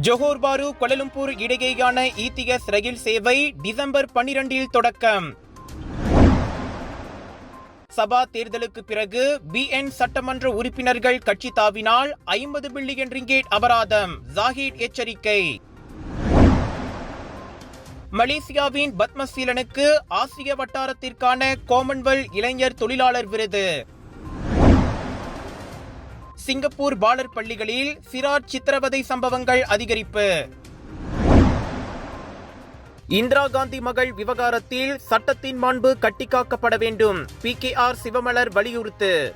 ஜொஹோர் பாரு கொலலும்பூர் இடையேயான இடிஎஸ் ரயில் சேவை டிசம்பர் பன்னிரண்டில் தொடக்கம். சபா தேர்தலுக்கு பிறகு பிஎன் சட்டமன்ற உறுப்பினர்கள் கட்சி தாவினால் ஐம்பது பில்லியன் ரிங்கேட் அபராதம் ஜாகிட் எச்சரிக்கை. மலேசியாவின் பத்மசீலனுக்கு ஆசிய வட்டாரத்திற்கான காமன்வெல்த் இளைஞர் தொழிலாளர் விருது. சிங்கப்பூர் பாலர் பள்ளிகளில் சிறார் சித்திரவதை சம்பவங்கள் அதிகரிப்பு. இந்திரா காந்தி மகள் விவகாரத்தில் சட்டத்தின் மாண்பு கட்டிக்காக்கப்பட வேண்டும். பி கே ஆர் சிவமலர் வலியுறுத்து.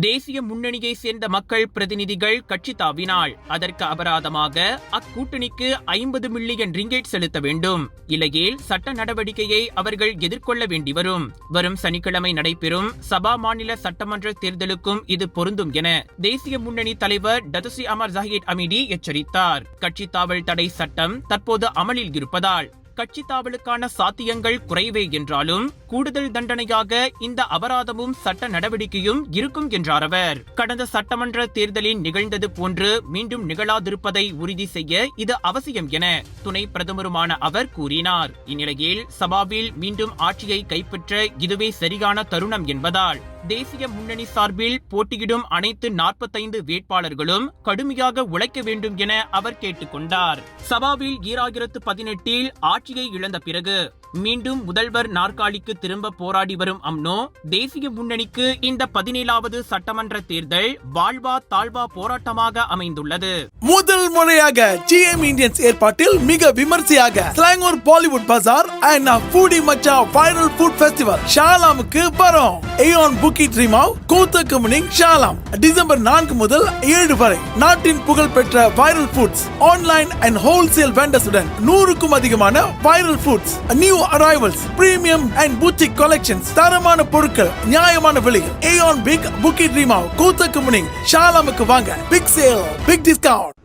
தேசிய முன்னணியை சேர்ந்த மக்கள் பிரதிநிதிகள் கட்சி தாவினால். அதற்கு அபராதமாக அக்கூட்டணிக்கு ஐம்பது மில்லியன் ரிங்கெட் செலுத்த வேண்டும். இல்லையேல் சட்ட நடவடிக்கையை அவர்கள் எதிர்கொள்ள வேண்டி வரும். வரும் சனிக்கிழமை நடைபெறும் சபா மாநில சட்டமன்ற தேர்தலுக்கும் இது பொருந்தும் என தேசிய முன்னணி தலைவர் டதுசி அமர் ஜஹீத் அமிடி எச்சரித்தார். கட்சி தாவல் தடை சட்டம் தற்போது அமலில் இருப்பதால் கட்சி தாவலுக்கான சாத்தியங்கள் குறைவே என்றாலும் கூடுதல் தண்டனையாக இந்த அபராதமும் சட்ட நடவடிக்கையும் இருக்கும் என்றார் அவர். கடந்த சட்டமன்ற தேர்தலில் நிகழ்ந்தது போன்று மீண்டும் நிகழாதிருப்பதை உறுதி செய்ய இது அவசியம் என துணை பிரதமருமான அவர் கூறினார். இந்நிலையில் சபாவில் மீண்டும் ஆட்சியை கைப்பற்ற இதுவே சரியான தருணம் என்பதால் தேசிய முன்னணி சார்பில் போட்டியிடும் அனைத்து நாற்பத்தைந்து வேட்பாளர்களும் கடுமையாக உழைக்க வேண்டும் என அவர் கேட்டுக்கொண்டார். சபாவில் ஈராயிரத்து பதினெட்டில் ஆட்சியை இழந்த பிறகு மீண்டும் முதல்வர் நாற்காலிக்கு திரும்ப போராடி வரும் அம்னோ தேசிய முன்னணிக்கு இந்த பதினேழாவது சட்டமன்ற தேர்தல் வாழ்வா தாழ்வா போராட்டமாக அமைந்துள்ளது. முதல் முறையாக ஜிஎம் இந்தியன்ஸ் ஏற்பாட்டில் மிக விமர்சையாக Selangor Bollywood bazaar and foodie Macha viral food festival ஷாலாமுக்கு வரும். ஏயோன் புக்கி ட்ரீமாவ் கூத்த கம்பெனிங் ஷாலாம் டிசம்பர் நான்கு முதல் ஏழு வரை நாட்டின் புகழ் பெற்ற viral foods online and wholesale வெண்டர்ஸுடன் நூறுக்கும் அதிகமான viral foods new arrivals premium and boutique collections தரமான பொருட்கள் நியாயமான விலையில் ஏயோன் பிக் புக்கி ட்ரீமாவ் கூத்த கம்பெனிங் ஷாலாமுக்கு வாங்க. பிக் சேல் பிக் டிஸ்கவுண்ட்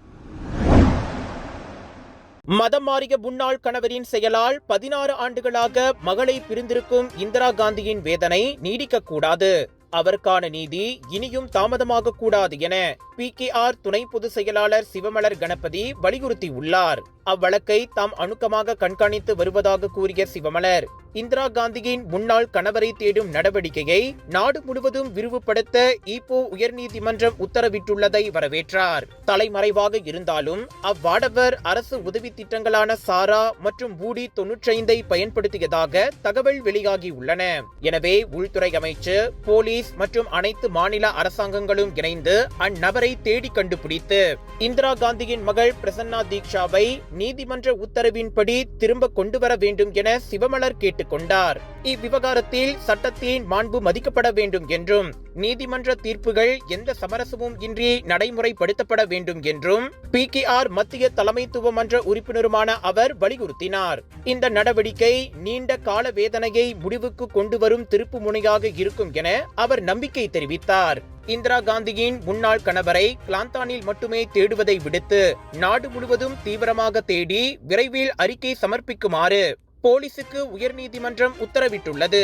மதம் மாறிய முன்னாள் கணவரின் செயலால் பதினாறு ஆண்டுகளாக மகளை பிரிந்திருக்கும் இந்திரா காந்தியின் வேதனை நீடிக்கக்கூடாது. அவருக்கான நீதி இனியும் தாமதமாக கூடாது என பி கே ஆர் துணை பொதுச் செயலாளர் சிவமலர் கணபதி வலியுறுத்தியுள்ளார். அவ்வழக்கை தாம் அணுக்கமாக கண்காணித்து வருவதாக கூறிய சிவமலர் இந்திரா காந்தியின் முன்னாள் கணவரை தேடும் நடவடிக்கையை நாடு முழுவதும் விரிவுபடுத்த ஈப்போ உயர்நீதிமன்றம் உத்தரவிட்டுள்ளதை வரவேற்றார். தலைமறைவாக இருந்தாலும் அவ்வாடவர் அரசு உதவி திட்டங்களான சாரா மற்றும் பூடி தொன்னூற்றைந்தை பயன்படுத்தியதாக தகவல் வெளியாகியுள்ளன. எனவே உள்துறை அமைச்சு போலீஸ் மற்றும் அனைத்து மாநில அரசாங்கங்களும் இணைந்து அந்நபரை தேடி கண்டுபிடித்து இந்திரா காந்தியின் மகள் பிரசன்னா தீக்ஷாவை நீதிமன்ற உத்தரவின்படி திரும்ப கொண்டு வர வேண்டும் என சிவமலர் கேட்டுக்கொண்டார். இவ்விவகாரத்தில் சட்டத்தின் மாண்பு மதிக்கப்பட வேண்டும் என்றும் நீதிமன்ற தீர்ப்புகள் எந்த சமரசமும் இன்றி நடைமுறைப்படுத்தப்பட வேண்டும் என்றும் பி கே ஆர் மத்திய தலைமைத்துவ மன்ற உறுப்பினருமான அவர் வலியுறுத்தினார். இந்த நடவடிக்கை நீண்ட கால வேதனையை முடிவுக்கு கொண்டு வரும் திருப்பு முனையாக இருக்கும் என அவர் நம்பிக்கை தெரிவித்தார். இந்திரா காந்தியின் முன்னாள் கணவரை கிளாந்தானில் மட்டுமே தேடுவதை விடுத்து நாடு முழுவதும் தீவிரமாக தேடி விரைவில் அறிக்கை சமர்ப்பிக்குமாறு போலீசுக்கு உயர்நீதிமன்றம் உத்தரவிட்டுள்ளது.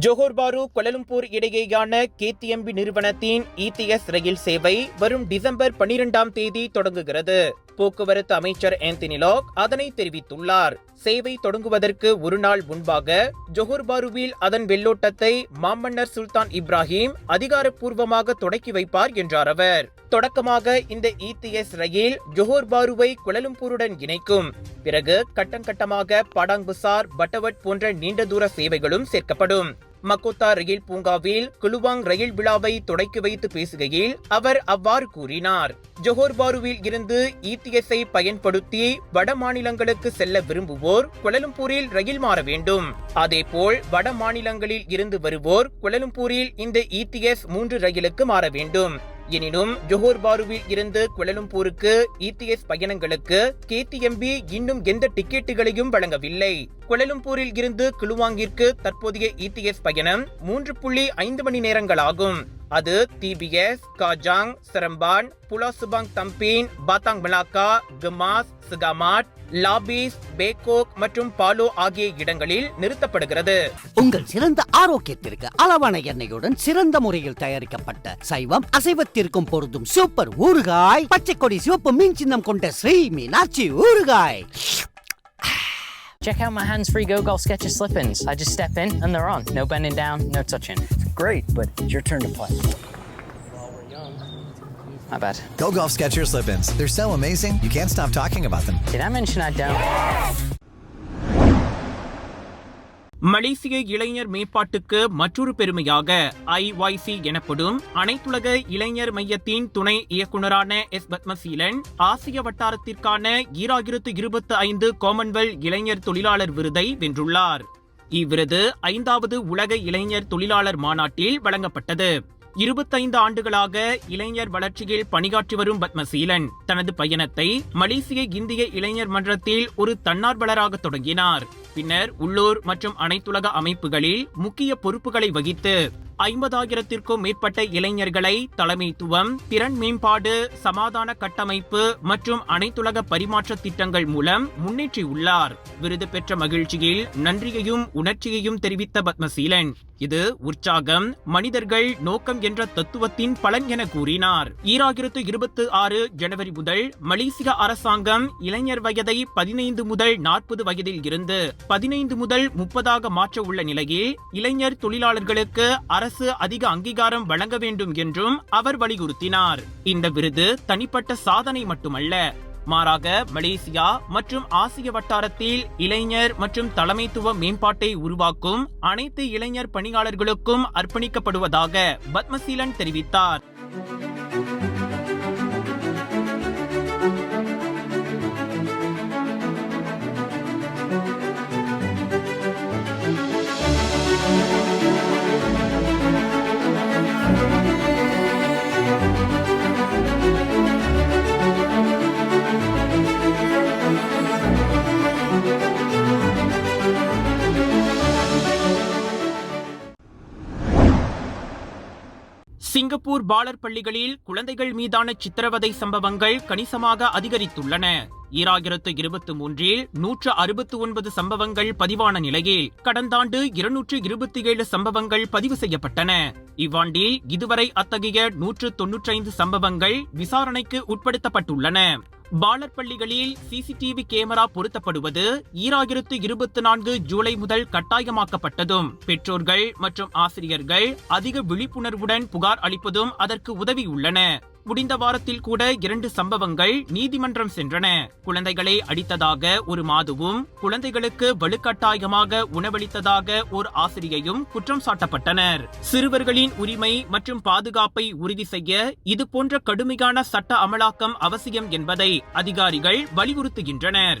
ஜோஹர் பாரு கொலலும்பூர் இடையேயான கேடிஎம்பி நிறுவனத்தின் இடிஎஸ் ரயில் சேவை வரும் டிசம்பர் பனிரெண்டாம் தேதி தொடங்குகிறது. போக்குவரத்து அமைச்சர் ஆந்தனி லாக் அதனை தெரிவித்துள்ளார். சேவை தொடங்குவதற்கு ஒரு நாள் முன்பாக ஜொஹர் பாருவில் அதன் வெள்ளோட்டத்தை மாமன்னர் சுல்தான் இப்ராஹிம் அதிகாரப்பூர்வமாக தொடக்கி வைப்பார் என்றார் அவர். தொடக்கமாக இந்த இடிஎஸ் ரயில் ஜொஹோர் பாருவை குலலும்பூருடன் இணைக்கும். பிறகு கட்டம் கட்டமாக படாங் புசார் பட்டவட் போன்ற நீண்ட தூர சேவைகளும் சேர்க்கப்படும். மக்கோத்தா ரயில் பூங்காவில் குலுவாங் ரயில் விழாவை தொடக்கி வைத்து பேசுகையில் அவர் அவ்வாறு கூறினார். ஜொஹோர் பாருவில் இருந்து இடிஎஸ்ஐ பயன்படுத்தி வட மாநிலங்களுக்கு செல்ல விரும்புவோர் குலலும்பூரில் ரயில் மாற வேண்டும். அதேபோல் வட மாநிலங்களில் இருந்து வருவோர் குலலும்பூரில் இந்த இடிஎஸ் மூன்று ரயிலுக்கு மாற வேண்டும். எனினும் ஜொஹோர் பாருவில் இருந்து குவலலும்பூருக்கு இடிஎஸ் பயணங்களுக்கு கேடிஎம்பி இன்னும் எந்த டிக்கெட்டுகளையும் வழங்கவில்லை. குவலலும்பூரில் இருந்து கிளுவாங்கிற்கு தற்போதைய இடிஎஸ் பயணம் மூன்று புள்ளி ஐந்து மணி நேரங்களாகும். அது TBS Kajang Seremban Pulau Sebang Tampin Batang Melaka Gemas Segamat Labis Bekok மற்றும் பாலோ ஆகிய இடங்களில் நிறுத்தப்படுகிறது. உங்கள் சிறந்த ஆரோக்கியத்திற்கு அளவான எண்ணெயுடன் சிறந்த முறையில் தயாரிக்கப்பட்ட சைவம் அசைவத்திற்கும் பொருந்தும் சூப்பர் ஊறுகாய் பச்சை கொடி சிவப்பு மீன் சின்னம் கொண்ட ஸ்ரீ மீனாட்சி ஊறுகாய். Check out my hands-free Go Golf Sketches slip-ins. I just step in and they're on. No bending down, no touching. Great, but it's your turn to play. My bad. Go Golf Skechers slip-ins. They're so amazing, you can't stop talking about them. Did I mention I don't? மலேசிய இளைஞர் மேம்பாட்டுக்கு மற்றொரு பெருமையாக ஐஒய்சி எனப்படும் அனைத்துலக இளைஞர் மையத்தின் துணை இயக்குனரான S Padmaseelan ஆசிய வட்டாரத்திற்கான ஈராயிரத்து இருபத்தி ஐந்து காமன்வெல்த் இளைஞர் தொழிலாளர் விருதை வென்றுள்ளார். இவ்விருது ஐந்தாவது உலக இளைஞர் தொழிலாளர் மாநாட்டில் வழங்கப்பட்டது. இருபத்தைந்து ஆண்டுகளாக இளைஞர் வளர்ச்சியில் பணியாற்றி வரும் பத்மசீலன் தனது பயணத்தை மலேசிய இந்திய இளைஞர் மன்றத்தில் ஒரு தன்னார்வலராக தொடங்கினார். பின்னர் உள்ளூர் மற்றும் அனைத்துலக அமைப்புகளில் முக்கிய பொறுப்புகளை வகித்து ஐம்பதாயிரத்திற்கும் மேற்பட்ட இளைஞர்களை தலைமைத்துவம் திறன் மேம்பாடு சமாதான கட்டமைப்பு மற்றும் அனைத்துலக பரிமாற்ற திட்டங்கள் மூலம் முன்னேற்றியுள்ளார். விருது பெற்ற மகிழ்ச்சியில் நன்றியையும் உணர்ச்சியையும் தெரிவித்த பத்மசீலன் இது உற்சாகம் மனிதர்கள் நோக்கம் என்ற தத்துவத்தின் பலன் என கூறினார். ஈராயிரத்து இருபத்தி ஆறு ஜனவரி முதல் மலேசிய அரசாங்கம் இளைஞர் வயதை பதினைந்து முதல் நாற்பது வயதில் இருந்து பதினைந்து முதல் முப்பதாக மாற்ற உள்ள நிலையில் இளைஞர் தொழிலாளர்களுக்கு அரசு அதிக அங்கீகாரம் வழங்க வேண்டும் என்றும் அவர் வலியுறுத்தினார். இந்த விருது தனிப்பட்ட சாதனை மட்டுமல்ல. மாறாக மலேசியா மற்றும் ஆசிய வட்டாரத்தில் இளைஞர் மற்றும் தலைமைத்துவ மேம்பாட்டை உருவாக்கும் அனைத்து இளைஞர் பணியாளர்களுக்கும் அர்ப்பணிக்கப்படுவதாக பத்மசீலன் தெரிவித்தார். சிங்கப்பூர் பாலர் பள்ளிகளில் குழந்தைகள் மீதான சித்திரவதை சம்பவங்கள் கணிசமாக அதிகரித்துள்ளன. ஈராயிரத்து இருபத்தி மூன்றில் நூற்று அறுபத்து ஒன்பது சம்பவங்கள் பதிவான நிலையில் கடந்த ஆண்டு இருநூற்று இருபத்தி ஏழு சம்பவங்கள் பதிவு செய்யப்பட்டன. இவ்வாண்டில் இதுவரை அத்தகைய நூற்று தொன்னூற்றைந்து சம்பவங்கள் விசாரணைக்கு உட்படுத்தப்பட்டுள்ளன. பாலர் பள்ளிகளில் சிசிடிவி கேமரா பொருத்தப்படுவது ஈராயிரத்து இருபத்தி நான்கு ஜூலை முதல் கட்டாயமாக்கப்பட்டதும். பெற்றோர்கள் மற்றும் ஆசிரியர்கள் அதிக விழிப்புணர்வுடன் புகார் அளிப்பதும் அதற்கு உதவியுள்ளன. முடிந்த வாரத்தில் கூட இரண்டு சம்பவங்கள் நீதிமன்றம் சென்றன. குழந்தைகளை அடித்ததாக ஒரு மாதுவும் குழந்தைகளுக்கு வலுக்கட்டாயமாக உணவளித்ததாக ஒரு ஆசிரியையும் குற்றம் சாட்டப்பட்டனர். சிறுவர்களின் உரிமை மற்றும் பாதுகாப்பை உறுதி செய்ய இதுபோன்ற கடுமையான சட்ட அமலாக்கம் அவசியம் என்பதை அதிகாரிகள் வலியுறுத்துகின்றனர்.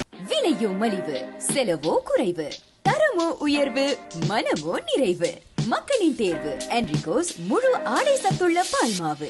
விலையோ மலிவு செலவோ குறைவு தரமோ உயர்வு மனமோ நிறைவு. மக்களின் தேர்வு என்ரிகோஸ் முழு ஆடை சத்துள்ள பால்மாவு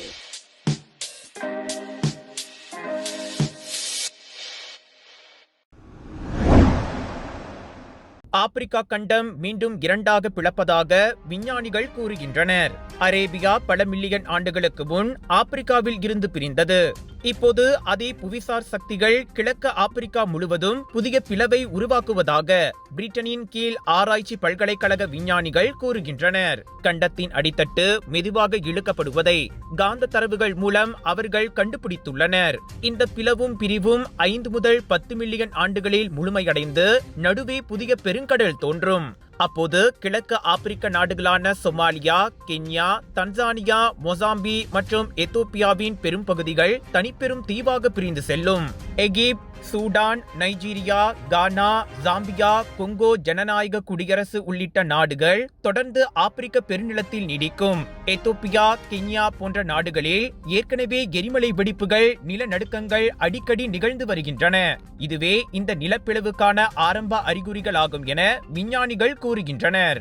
ஆப்பிரிக்கா கண்டம் மீண்டும் இரண்டாக பிளப்பதாக விஞ்ஞானிகள் கூறுகின்றனர். அரேபியா பல மில்லியன் ஆண்டுகளுக்கு முன் ஆப்பிரிக்காவில் இருந்து பிரிந்தது. இப்போது அதே புவிசார் சக்திகள் கிழக்கு ஆப்பிரிக்கா முழுவதும் புதிய பிளவை உருவாக்குவதாக பிரிட்டனின் கீழ் ஆராய்ச்சி பல்கலைக்கழக விஞ்ஞானிகள் கூறுகின்றனர். கண்டத்தின் அடித்தட்டு மெதுவாக இழுக்கப்படுவதை காந்த தரவுகள் மூலம் அவர்கள் கண்டுபிடித்துள்ளனர். இந்த பிளவும் பிரிவும் ஐந்து முதல் பத்து மில்லியன் ஆண்டுகளில் முழுமையடைந்து நடுவே புதிய பெருங்கடல் தோன்றும். அப்போது கிழக்கு ஆப்பிரிக்க நாடுகளான சொமாலியா கென்யா தன்சானியா மொசாம்பி மற்றும் எத்தோப்பியாவின் பெரும் பகுதிகள் தனிப்பெரும் தீவாக பிரிந்து செல்லும். Egypt Sudan Nigeria Ghana Zambia Congo ஜனநாயக குடியரசு உள்ளிட்ட நாடுகள் தொடர்ந்து ஆப்பிரிக்க பெருநிலத்தில் நீடிக்கும். எத்தோப்பியா கென்யா போன்ற நாடுகளில் ஏற்கனவே எரிமலை வெடிப்புகள் நிலநடுக்கங்கள் அடிக்கடி நிகழ்ந்து வருகின்றன. இதுவே இந்த நிலப்பிளவுக்கான ஆரம்ப அறிகுறிகளாகும் என விஞ்ஞானிகள் கூறுகின்றனர்.